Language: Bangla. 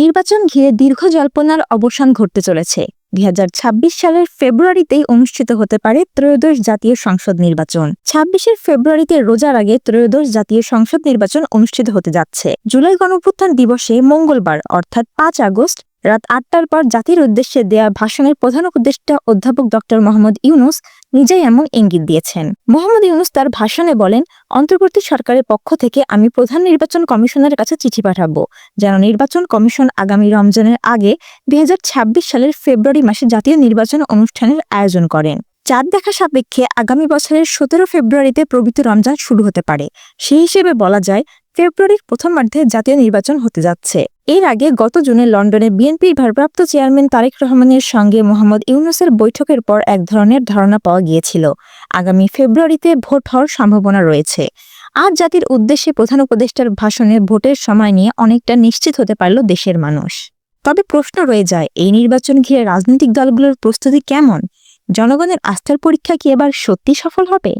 নির্বাচন ঘিরে দীর্ঘ জল্পনার অবসান ঘটতে চলেছে। দুই হাজার ছাব্বিশ সালের ফেব্রুয়ারিতেই অনুষ্ঠিত হতে পারে ত্রয়োদশ জাতীয় সংসদ নির্বাচন। ছাব্বিশের ফেব্রুয়ারিতে রোজার আগে ত্রয়োদশ জাতীয় সংসদ নির্বাচন অনুষ্ঠিত হতে যাচ্ছে। জুলাই গণপ্রত্থান দিবসে মঙ্গলবার, অর্থাৎ পাঁচ আগস্ট রাত আটটার পর জাতির উদ্দেশ্যে দেয়া ভাষণের প্রধান উপদেষ্টা অধ্যাপক ডক্টর মোহাম্মদ ইউনুস নিজেই এমন ইঙ্গিত দিয়েছেন। মোহাম্মদ ইউনুস তার ভাষণে বলেন, অন্তর্বর্তী সরকারের পক্ষ থেকে আমি প্রধান নির্বাচন কমিশনের কাছে চিঠি পাঠাবো। যেন নির্বাচন কমিশন আগামী রমজানের আগে দুই হাজার ছাব্বিশ সালের ফেব্রুয়ারি মাসে জাতীয় নির্বাচন অনুষ্ঠানের আয়োজন করেন। চাঁদ দেখা সাপেক্ষে আগামী বছরের সতেরো ফেব্রুয়ারিতে প্রভৃত রমজান শুরু হতে পারে। সেই হিসেবে বলা যায়, ফেব্রুয়ারির প্রথমার্ধে জাতীয় নির্বাচন হতে যাচ্ছে। এর আগে গত জুনে লন্ডনে বিএনপির ভারপ্রাপ্ত চেয়ারম্যান তারেক রহমানের সঙ্গে মোহাম্মদ ইউনুসের বৈঠকের পর এক ধরনের ধারণা পাওয়া গিয়েছিল। আগামী ফেব্রুয়ারিতে ভোট হওয়ার সম্ভাবনা রয়েছে। আজ জাতির উদ্দেশ্যে প্রধান উপদেষ্টার ভাষণে ভোটের সময় নিয়ে অনেকটা নিশ্চিত হতে পারল দেশের মানুষ। তবে প্রশ্ন রয়ে যায়, এই নির্বাচন ঘিরে রাজনৈতিক দলগুলোর প্রস্তুতি কেমন? জনগণের আস্থার পরীক্ষা কি এবার সত্যি সফল হবে?